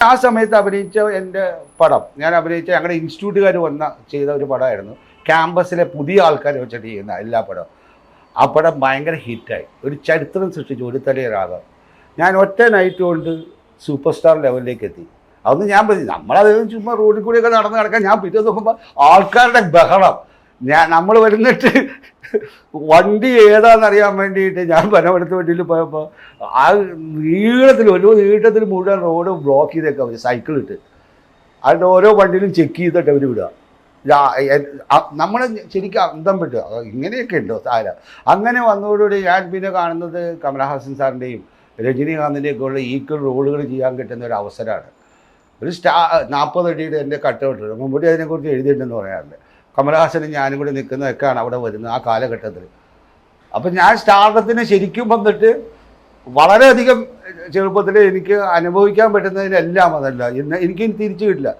ആ സമയത്ത് അഭിനയിച്ച എന്റെ പടം ഞാൻ അഭിനയിച്ച ഞങ്ങളുടെ ഇൻസ്റ്റിറ്റ്യൂട്ടുകാർ വന്ന ചെയ്ത ഒരു പടമായിരുന്നു ക്യാമ്പസിലെ പുതിയ ആൾക്കാരെ വെച്ചിട്ട് ചെയ്യുന്ന എല്ലാ പടം ആ പടം ഭയങ്കര ഹിറ്റായി. ഒരു ചരിത്രം സൃഷ്ടിച്ചു ഒരു തലേ രാഗം ഞാൻ ഒറ്റ നൈറ്റ് കൊണ്ട് സൂപ്പർ സ്റ്റാർ ലെവലിലേക്ക് എത്തി അതൊന്നും ഞാൻ നമ്മളത് ചുമ്മാ റോഡിൽ കൂടിയൊക്കെ നടന്ന് കിടക്കാൻ ഞാൻ പിറ്റേ നോക്കുമ്പോൾ ആൾക്കാരുടെ ബഹളം. ഞാൻ നമ്മൾ വരുന്നിട്ട് വണ്ടി ഏതാണെന്നറിയാൻ വേണ്ടിയിട്ട് ഞാൻ പനമെടുത്ത വണ്ടിയിൽ പോയപ്പോൾ ആ നീളത്തിൽ ഒരു നീട്ടത്തിൽ മുഴുവൻ റോഡ് ബ്ലോക്ക് ചെയ്തേക്കാം അവർ സൈക്കിൾ ഇട്ട്. അതിന്റെ ഓരോ വണ്ടിയിലും ചെക്ക് ചെയ്തിട്ട് അവർ വിടുക. നമ്മൾ ശരിക്കും അന്തം പെട്ടു. ഇങ്ങനെയൊക്കെ ഉണ്ടോ താര അങ്ങനെ വന്നതോടുകൂടി ഞാൻ പിന്നെ കാണുന്നത് കമലഹാസൻ സാറിന്റെയും രജനീകാന്തിന്റെയും ഒക്കെ ഉള്ള ഈക്വൽ റോളുകൾ ചെയ്യാൻ കിട്ടുന്ന ഒരു അവസരമാണ്. ഒരു സ്റ്റാ നാൽപ്പത് അടിയുടെ എന്റെ കട്ടൗട്ട്. മുമ്പടി അതിനെക്കുറിച്ച് എഴുതിയിട്ടുണ്ടെന്ന് പറയാറുണ്ട്. കമലഹാസനും ഞാനും കൂടി നിൽക്കുന്നതൊക്കെയാണ് അവിടെ വരുന്നത് ആ കാലഘട്ടത്തിൽ. അപ്പം ഞാൻ സ്റ്റാർഡത്തിന് ശരിക്കും വന്നിട്ട് വളരെയധികം ചെറുപ്പത്തിൽ എനിക്ക് അനുഭവിക്കാൻ പറ്റുന്നതിനെല്ലാം അതല്ല. ഇന്ന് എനിക്ക് തിരിച്ചു കിട്ടില്ല.